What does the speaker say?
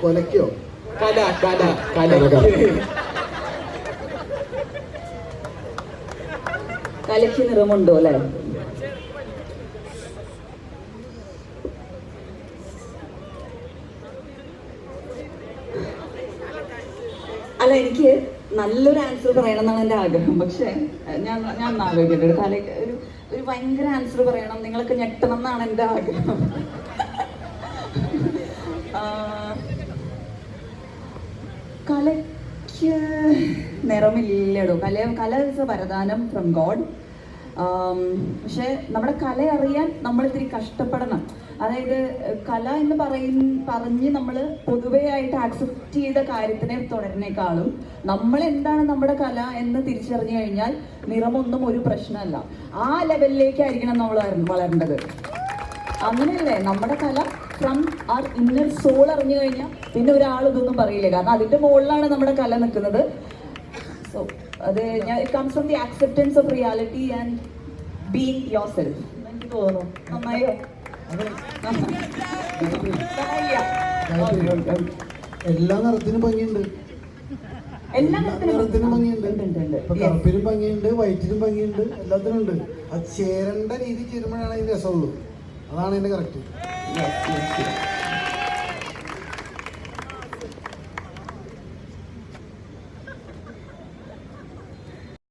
കൊലക്കോ കല കല കല കലക്ക് നിറമുണ്ടോ അല്ലേ? അല്ല എനിക്ക് നല്ലൊരു ആൻസർ പറയണം എന്നാണ് എന്റെ ആഗ്രഹം. പക്ഷേ ഞാൻ ഞാൻ ആലോചിക്കട്ടെ. കല ഒരു ഒരു ഭയങ്കര ആൻസർ പറയണം. നിങ്ങളൊക്കെ ഞെട്ടണം എന്നാണ് എന്റെ ആഗ്രഹം. കലയ്ക്ക് നിറമില്ലടോ. കല കല ഇസ് എ വരദാനം ഫ്രം ഗോഡ് പക്ഷെ നമ്മുടെ കല അറിയാൻ നമ്മൾ ഇത്തിരി കഷ്ടപ്പെടണം. അതായത് കല എന്ന് പറയ പറഞ്ഞ് നമ്മൾ പൊതുവെ ആയിട്ട് ആക്സെപ്റ്റ് ചെയ്ത കാര്യത്തിനെ തുടരുന്നേക്കാളും നമ്മൾ എന്താണ് നമ്മുടെ കല എന്ന് തിരിച്ചറിഞ്ഞു കഴിഞ്ഞാൽ നിറമൊന്നും ഒരു പ്രശ്നമല്ല. ആ ലെവലിലേക്കായിരിക്കണം നമ്മൾ വളരേണ്ടത്. അങ്ങനെയല്ലേ? നമ്മുടെ കല ഫ്രം ആർ ഇന്നർ സോൾ അറിഞ്ഞു കഴിഞ്ഞാൽ പിന്നെ ഒരാൾ ഇതൊന്നും പറയില്ല. കാരണം അതിന്റെ മുകളിലാണ് നമ്മുടെ കല നിൽക്കുന്നത്. സോ അത് ഞാൻ it comes from the acceptance of reality and being yourself എനിക്ക് തോന്നുന്നു നന്നായോ. എല്ലാ നിറത്തിനും ഭംഗിയുണ്ട്. എല്ലാ നിറത്തിനും ഭംഗിയുണ്ട്. കറുപ്പിനും ഭംഗിയുണ്ട് വൈറ്റിനും ഭംഗിയുണ്ട് എല്ലാത്തിനും ഉണ്ട്. അത് ചേരേണ്ട രീതി ചേരുമ്പോഴാണ് അതിന്റെ രസമുള്ളൂ. അതാണ് അതിന്റെ കറക്റ്റ്.